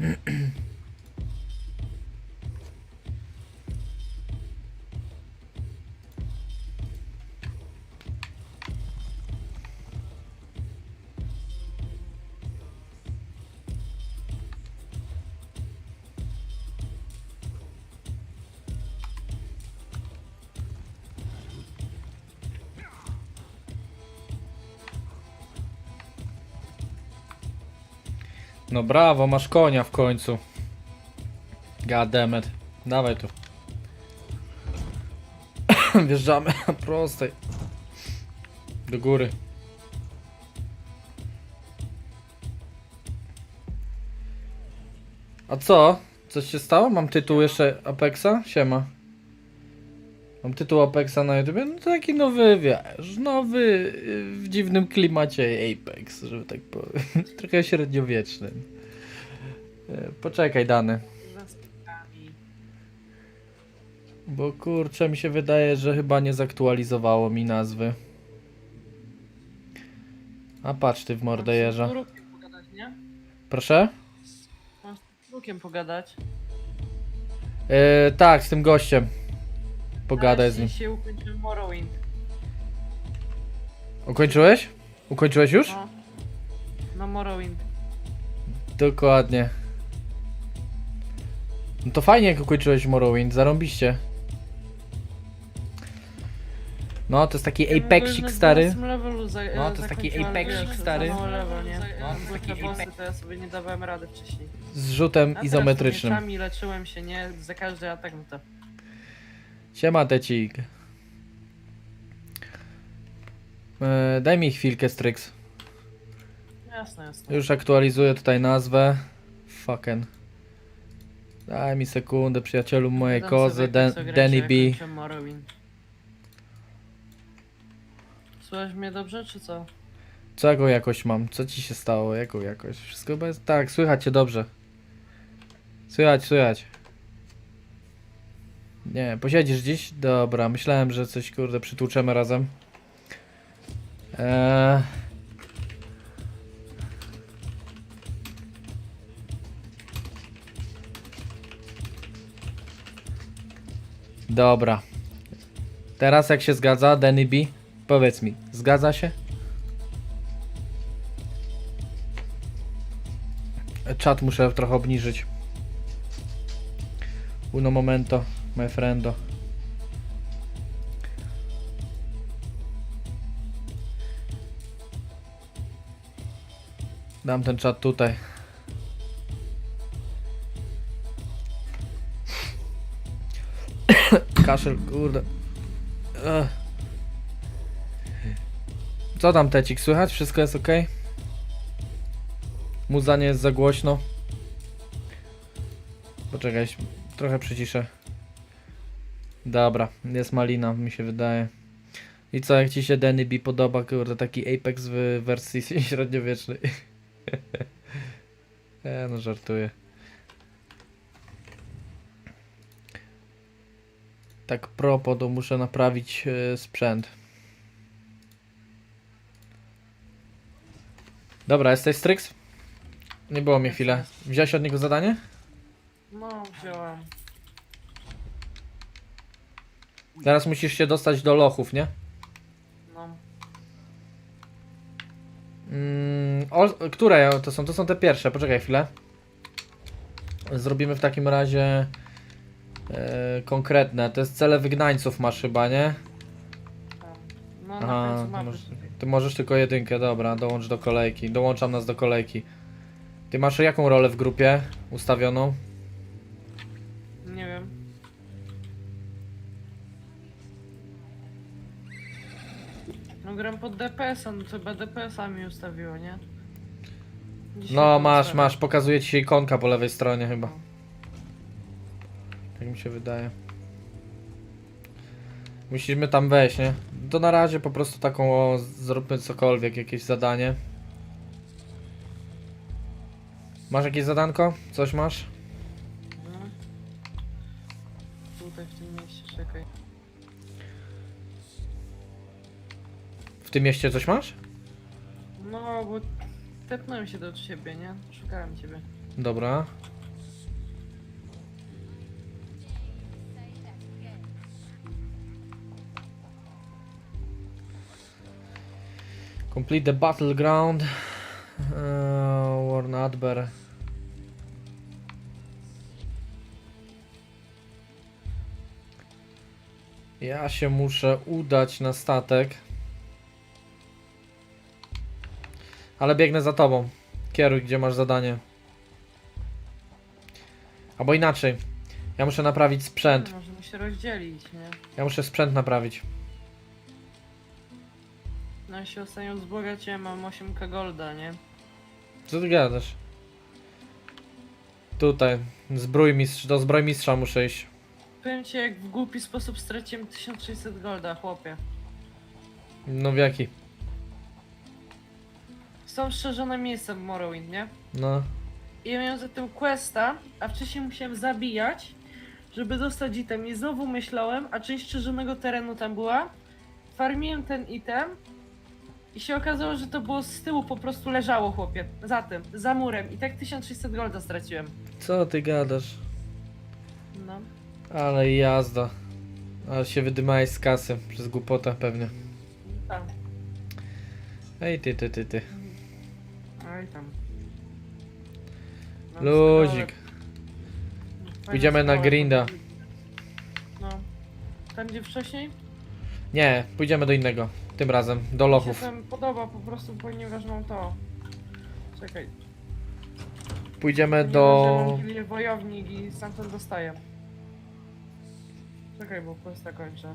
mm No brawo, masz konia w końcu. Goddammit. Dawaj tu. Wjeżdżamy na prostej. Do góry. A co? Coś się stało? Mam tytuł jeszcze Apexa? Siema. Mam tytuł Apexa na YouTube. No taki nowy, wiesz, nowy y, w dziwnym klimacie Apex, żeby tak powiem. Trochę średniowieczny. E, Poczekaj, Dany. Zaspokami. Bo kurczę, mi się wydaje, że chyba nie zaktualizowało mi nazwy. A patrz ty w nie? Proszę? Masz z pogadać. E, tak, z tym gościem. Pogadaj z nim. Się ukończył Morrowind. Ukończyłeś? Ukończyłeś już? No. No Morrowind. Dokładnie. No to fajnie jak ukończyłeś Morrowind, zarąbiście. No, to jest taki Ja w ogóle Apexik na stary. 12 levelu za, No, to jest taki Apexik wiesz, stary. za mało level, nie? No, to jest Były taki te bossy, Apex. to ja sobie nie dawałem rady wcześniej. Z rzutem A teraz izometrycznym. mieczami leczyłem się, nie? Za każdy atak no to. Siema Tecik. E, daj mi chwilkę, Strix. Jasne, jasne. Już aktualizuję tutaj nazwę. Fucking. Daj mi sekundę, przyjacielu mojej Dam kozy, sobie Dan co Danny B. kończę Morrowind. Mnie dobrze, czy co? Co jaką jakość mam? Co ci się stało? Jaką jakość? Wszystko bez... Tak, słychać cię dobrze. Słychać, słychać. Nie, posiedzisz dziś? Dobra, myślałem, że coś kurde przytłuczemy razem. Eee... Dobra. Teraz jak się zgadza, Danny B, powiedz mi, zgadza się? Czat muszę trochę obniżyć. Uno momento, my friendo. Dam ten czat tutaj. Kaszel, kurde. Co tam, Tecik, słychać? Wszystko jest ok? Muza nie jest za głośno. Poczekaj, trochę przyciszę. Dobra, jest malina, mi się wydaje. I co, jak ci się B podoba, kurde, taki Apex w wersji średniowiecznej? e, no żartuję. Tak propo, to muszę naprawić e, sprzęt. Dobra, jesteś Strix? Nie było mnie chwilę. Wziąłeś od niego zadanie? No, wziąłem. Teraz musisz się dostać do lochów, nie? No. Mm, o, które to są? To są te pierwsze, poczekaj chwilę. Zrobimy w takim razie e, konkretne. To jest cele wygnańców masz chyba, nie? No, Aha, na końcu to mapy. możesz- Ty możesz tylko jedynkę, dobra, dołącz do kolejki. Dołączam nas do kolejki. Ty masz jaką rolę w grupie ustawioną? Gram pod DPS-a, no to chyba DPS-a mi ustawiło, nie? Dzisiaj No to masz, ustawiam. masz, pokazuje ci się ikonka po lewej stronie chyba. Tak mi się wydaje. Musimy tam wejść, nie? To na razie po prostu taką, o, zróbmy cokolwiek, jakieś zadanie. Masz jakieś zadanko? Coś masz? No. Tutaj w tym mieście, czekaj. W tym mieście coś masz? No, bo tepnąłem się do ciebie, nie? Szukałem ciebie. Dobra. Complete the battleground. Uh, Warn Adber. Ja się muszę udać na statek. Ale biegnę za tobą. Kieruj, gdzie masz zadanie. Albo inaczej. Ja muszę naprawić sprzęt. Możemy się rozdzielić, nie? Ja muszę sprzęt naprawić. No ja się ostatnio wzbogaciłem, mam 8k golda, nie? Co ty gadasz? Tutaj. Zbrójmistrz, do zbrojmistrza muszę iść. Powiem ci, jak w głupi sposób straciłem 1600 golda, chłopie. No w jaki? Są strzeżone miejsca w Morrowind, nie? No. I ja miałem za tym questa, a wcześniej musiałem zabijać, żeby dostać item. I znowu myślałem, a część strzeżonego terenu tam była. Farmiłem ten item i się okazało, że to było z tyłu, po prostu leżało, chłopie. Za tym, za murem. I tak 1600 golda straciłem. Co ty gadasz? No. Ale jazda. Ale się wydymałeś z kasy. Przez głupotę pewnie. Tam. Ej ty, ty, ty, ty. Oj tam. Mam Luzik. Pójdziemy na grinda. No. Tam gdzie wcześniej? Nie, pójdziemy do innego. Tym razem. Do Mi lochów. się tam podoba po prostu, ponieważ mam to. Czekaj. Pójdziemy Ponieważ do... ja mam gilię wojownik i stamtąd dostaję. Czekaj, bo questa kończę.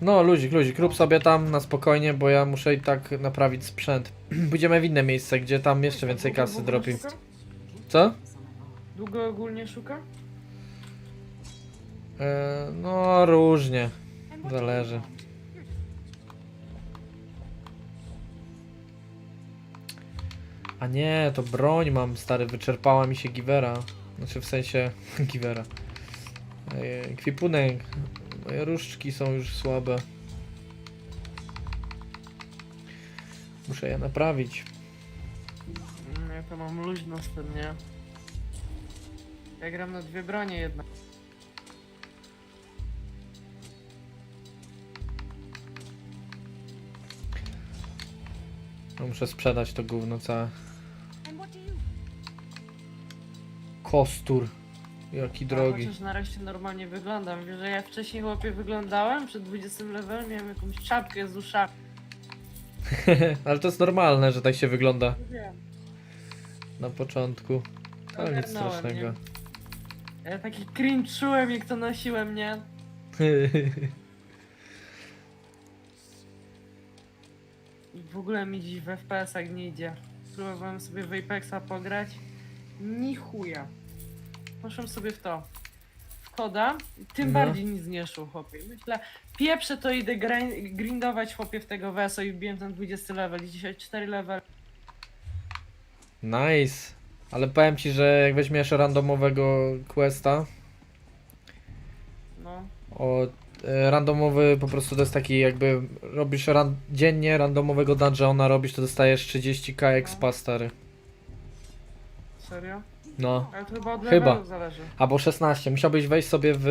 No, luzik, luzik. Rób sobie tam na spokojnie, bo ja muszę i tak naprawić sprzęt. Pójdziemy w inne miejsce, gdzie tam jeszcze więcej kasy dropi. Co? Długo ogólnie szuka? E, no, różnie. Zależy. A nie, to broń mam, stary, wyczerpała mi się givera. Znaczy w sensie givera. E, Ekwipunek. Moje różdżki są już słabe. Muszę je naprawić. Mm, Ja to mam luźno z tym, nie? Ja gram na dwie bronie jednak. No, muszę sprzedać to gówno całe. And what do you? Kostur. Jaki drogi. chociaż nareszcie normalnie wyglądam. Wiesz, że ja wcześniej chłopie wyglądałem, przed 20 levelem miałem jakąś czapkę z uszami. Ale to jest normalne, że tak się wygląda Wiem. na początku. Ale nic Ogarnąłem, strasznego. nie? Ja taki cringe czułem, jak to nosiłem, nie? I w ogóle mi dziś w FPS-ach nie idzie. Próbowałem sobie w Apexa pograć. Ni chuja. Poszłem sobie w to. W koda. Tym No. bardziej nic nie szło, chłopie. Myślę, pieprzę to idę grind, grindować, chłopie, w tego WSO i wbiłem ten 20 level i dzisiaj 4 level. Nice. Ale powiem ci, że jak weźmiesz randomowego questa, No. o, e, randomowy po prostu to jest taki jakby robisz ran, dziennie randomowego dungeona robisz, to dostajesz 30k expa stary. Serio? No. Ale to chyba od Chyba. zależy. Albo 16. Musiałbyś wejść sobie w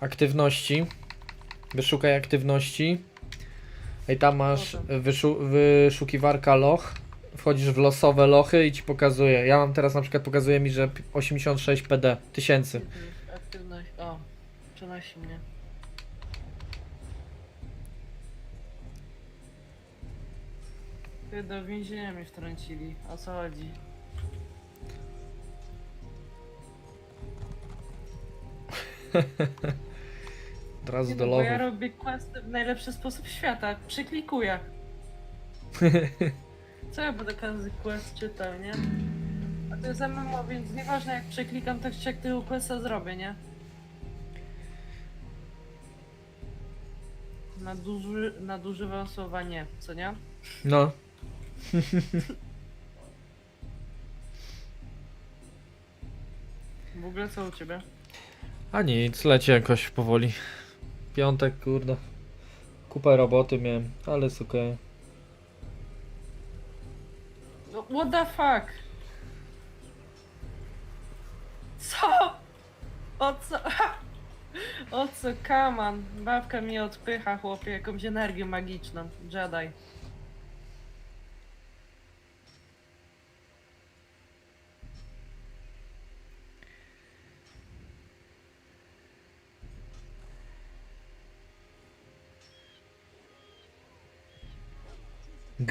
aktywności. Wyszukaj aktywności. I tam masz wyszu wyszukiwarka loch. Wchodzisz w losowe lochy i ci pokazuje. Ja mam teraz na przykład pokazuje mi, że pi- 86 PD tysięcy. Aktywność. O, przenosi mnie. Ty do więzienia mnie wtrącili. O co chodzi? Od razu Nie do no, bo ja robię questy w najlepszy sposób świata. Przyklikuję. Co ja będę każdy quest czytał, nie? A to jest MMO, więc nieważne jak przeklikam, tak czy jak tego questa zrobię, nie? Naduży, nadużywam słowa nie, co nie? No. W ogóle co u ciebie? A nic, leci jakoś powoli. Piątek, kurde. Kupę roboty miałem, ale jest okej. No, what the fuck? Co? O co? O co, kaman? Babka mnie odpycha, chłopie, jakąś energię magiczną. Jedi.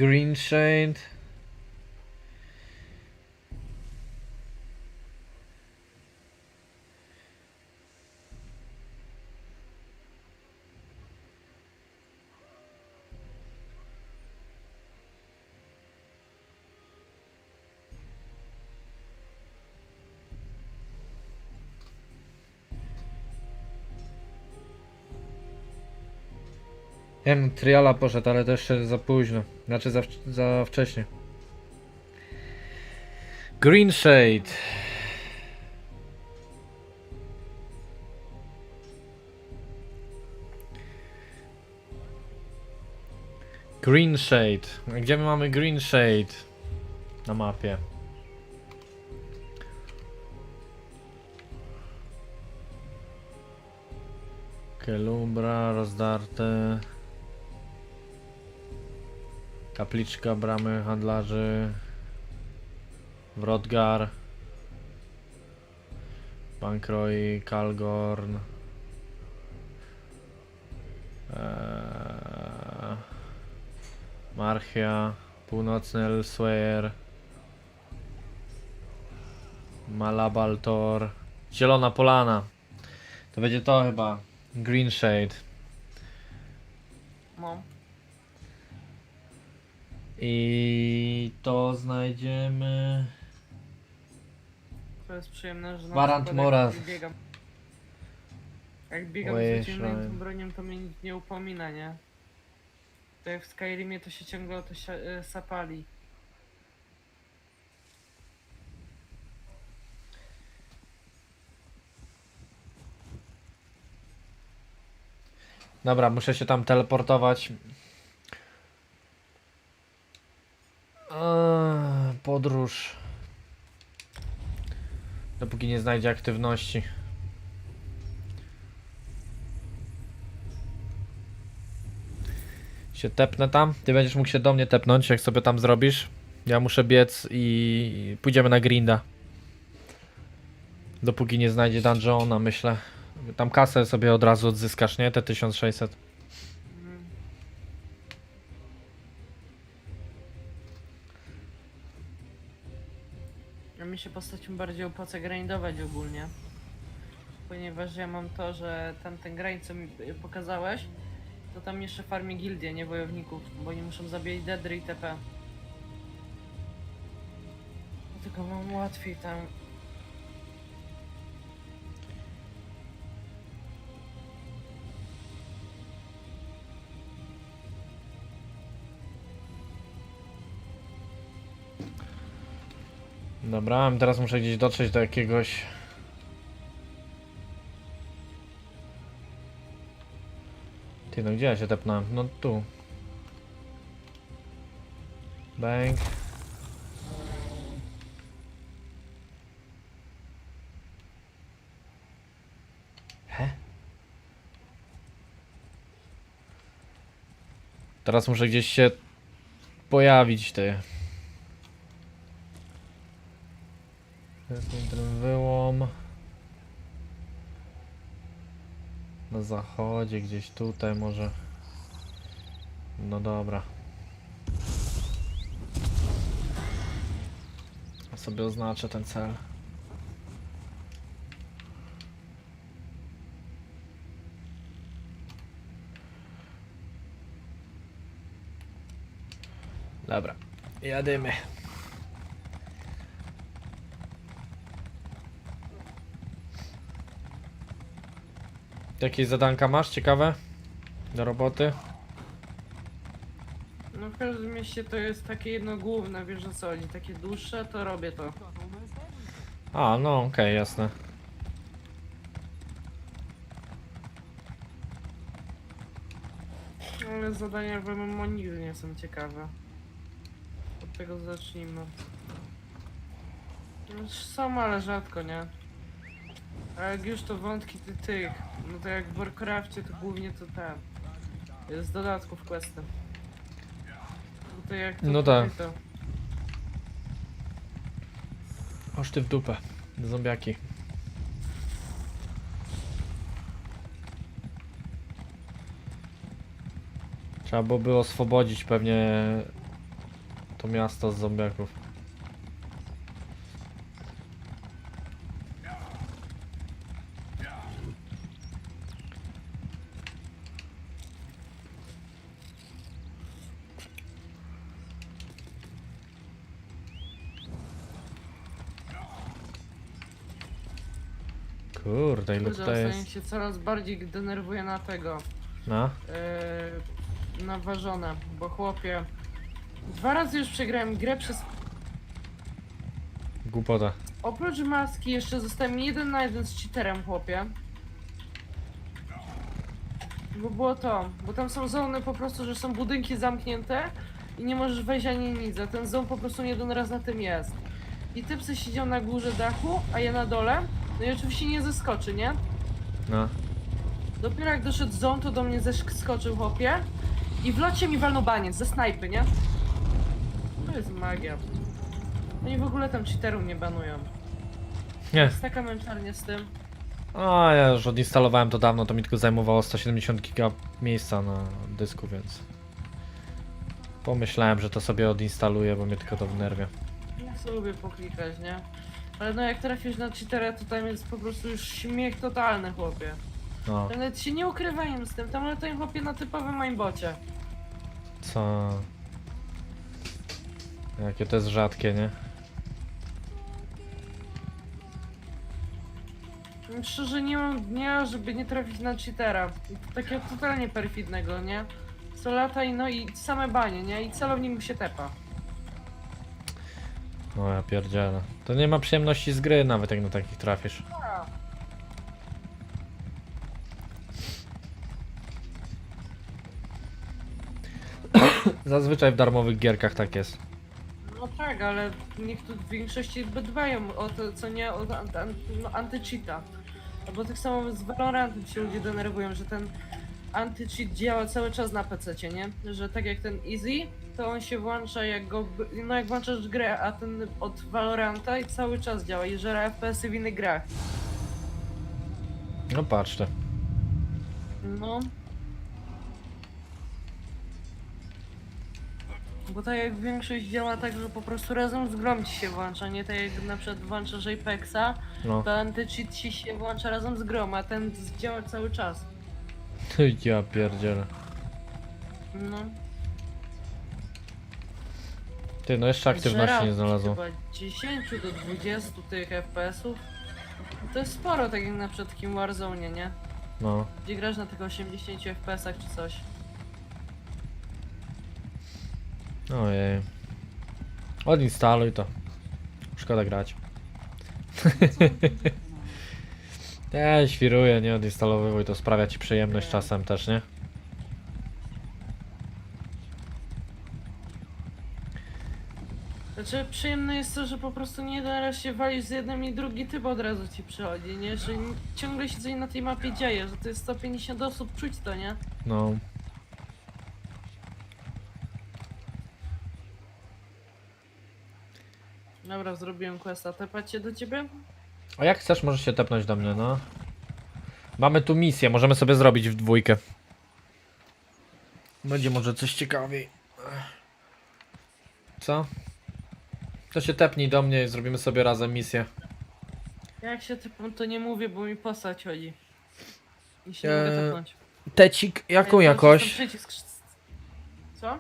Green Shade. Wiem, Triala poszedł, ale jeszcze za późno. Znaczy za, za wcześnie. Green Shade. Green Shade. Gdzie my mamy Green Shade? Na mapie. Kelumbra rozdarte. Kapliczka bramy handlarzy. Wrodgar. Bankroi, Kalgorn. Eee, Marchia, Północny Elsewhere. Malabaltor. Zielona Polana. To będzie to chyba. Green Shade. No. I to znajdziemy. To jest przyjemne, że na Warant przykład Moraz. Jak biegam, jak biegam Ojej, z szalałem. bronią, to mnie nikt nie upomina, nie? To jak w Skyrimie to się ciągle o to e, sapali. Dobra, muszę się tam teleportować. Podróż. Dopóki nie znajdzie aktywności. Się tepnę tam. Ty będziesz mógł się do mnie tepnąć, jak sobie tam zrobisz. Ja muszę biec i pójdziemy na grinda. Dopóki nie znajdzie dungeona, myślę. Tam kasę sobie od razu odzyskasz, nie? Te 1600. mi się postacią bardziej opłaca grindować ogólnie. Ponieważ ja mam to, że tamten grind co mi pokazałeś, to tam jeszcze farmi gildie, nie wojowników, bo oni muszą zabijać dedry i TP. Tylko mam łatwiej tam. Dobra, teraz muszę gdzieś dotrzeć do jakiegoś. Ty, no gdzie ja się tepnąłem? No tu. Bang. He? Teraz muszę gdzieś się pojawić, ty. Mi ten wyłom. Na zachodzie, gdzieś tutaj może. No dobra. Sobie oznaczę ten cel. Dobra, jadymy. Jakieś zadanka masz ciekawe? Do roboty? No w każdym mieście to jest takie jedno główne, wiesz o co chodzi, takie dłuższe, to robię to. A, no okej, jasne. Ale zadania w MMO nigdy nie są ciekawe. Od tego zacznijmy. No, Są, ale rzadko, nie? A jak już to wątki ty tych, no to jak w Warcrafcie to głównie to ten. Z dodatków questy. No to jak to No tutaj tak. to. Oż ty w dupę. Zombiaki. Trzeba by było oswobodzić pewnie To miasto z zombiaków. Kurde, ile Kurde, tutaj ostatnio jest. Się coraz bardziej denerwuję na tego. No? Yy, na ważone, bo chłopie. Dwa razy już przegrałem grę przez. Głupota. Oprócz maski jeszcze zostałem jeden na jeden z cheaterem, chłopie. Bo było to, bo tam są zony po prostu, że są budynki zamknięte i nie możesz wejść ani nic, a ten zon po prostu nie jeden raz na tym jest. I typ se siedział na górze dachu, a ja na dole. No i oczywiście nie zeskoczy, nie? No. Dopiero jak doszedł ząb, to do mnie zeskoczył chłopie i w locie mi walnął baniec ze snajpy, nie? To jest magia. Oni w ogóle tam cheaterów nie banują. Nie. Jest taka męczarnia z tym. A ja już odinstalowałem to dawno, to mi tylko zajmowało 170 giga miejsca na dysku, więc pomyślałem, że to sobie odinstaluję, bo mnie tylko to wnerwia. Ja sobie lubię poklikać, nie? Ale no jak trafisz na cheatera, to tam jest po prostu już śmiech totalny, chłopie. No, Tam Nawet się nie ukrywają z tym, tam latają chłopie na typowym mainbocie. co... Jakie to jest rzadkie, nie? Szczerze nie mam dnia, żeby nie trafić na cheatera. Takiego totalnie perfidnego, nie? Co lata i no i same banie, nie? I celownik mu się tepa. O ja pierdzielę. To nie ma przyjemności z gry nawet jak na takich trafisz. Zazwyczaj w darmowych gierkach tak jest. no tak, ale niektórzy w większości dbają o to, co nie, o an, an, no, anty-cheata. Albo tak samo z Valorantem się ludzie denerwują, że ten anty-cheat działa cały czas na PC, nie? Że tak jak ten Easy, to on się włącza jak go, no jak włączasz grę, a ten od Valoranta i cały czas działa i żera FPS-y w innych grach. No patrzcie. No. Bo tak jak większość działa tak, że po prostu razem z grą ci się włącza, nie tak jak na przykład włączasz Apexa, No. to anty-cheat ci się włącza razem z grą, a ten działa cały czas. Ja pierdzielę. No. Ty, no jeszcze aktywności nie znalazło. Chyba 10 do 20 tych FPS-ów. To jest sporo, tak jak na przykład takim Warzone, nie? No. Gdzie grasz na tych 80 FPS-ach czy coś. Ojej. Odinstaluj to. Szkoda grać. Nie, świruję, nie odinstalowywuj, to sprawia ci przyjemność czasem też, nie? Znaczy przyjemne jest to, że po prostu nie da się walić z jednym i drugi typ od razu ci przychodzi, nie? Że ciągle się coś na tej mapie dzieje, że to jest 150 osób, czuć to, nie? No. Dobra, zrobiłem questa, tepać się do ciebie? A jak chcesz, możesz się tepnąć do mnie, no. Mamy tu misję, możemy sobie zrobić w dwójkę. Będzie może coś ciekawiej. Co? To się tepnij do mnie i zrobimy sobie razem misję. Jak się typą, to nie mówię, bo mi postać chodzi. I się nie Eee, mogę tepnąć. Tecik, jaką Ej, to jakoś? jest ten przycisk. Co?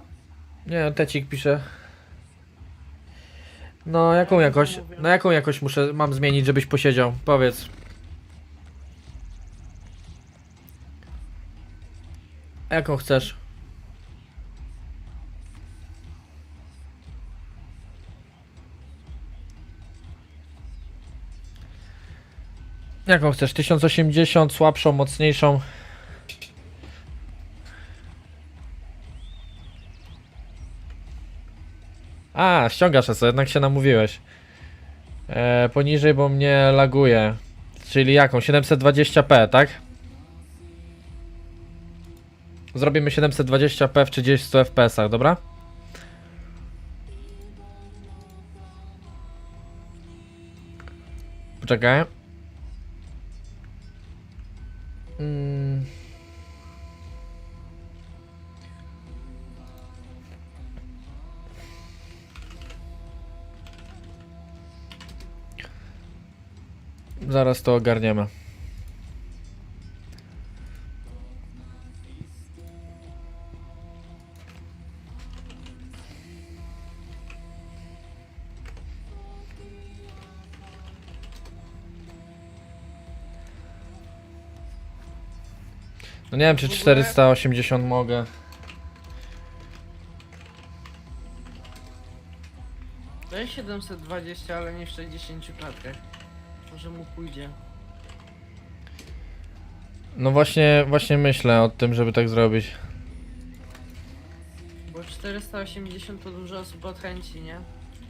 Nie, Tecik pisze. No, jaką Ja jakość? to mówię. No, jaką jakość muszę, mam zmienić, żebyś posiedział? Powiedz. Jaką chcesz? Jaką chcesz? 1080, słabszą, mocniejszą? A, ściągasz to, jednak się namówiłeś. E, poniżej, bo mnie laguje. Czyli jaką? 720p, tak? Zrobimy 720p w 30 fps, dobra? Poczekaj. Mm. Zaraz to ogarniemy. No nie wiem, czy W ogóle- 480 mogę. Weź 720, ale nie w 60 klatkach. Może mu pójdzie. No właśnie, właśnie myślę o tym, żeby tak zrobić. Bo 480 to dużo osób odchęci, nie?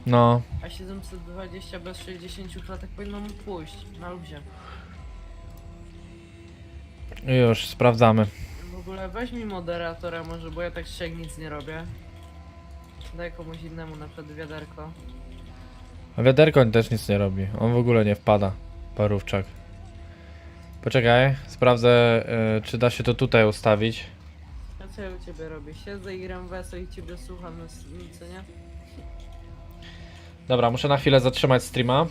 No, A 720 bez 60 klatek powinno mu pójść. Na luzie. już sprawdzamy. W ogóle weź mi moderatora może, bo ja tak się nic nie robię. Daj komuś innemu na przykład wiaderko. A wiaderko też nic nie robi. On w ogóle nie wpada. Parówczak. Poczekaj, sprawdzę, y, czy da się to tutaj ustawić. A co ja u ciebie robię? Siedzę i gram weso i ciebie słucham, no co nie? Dobra, muszę na chwilę zatrzymać streama.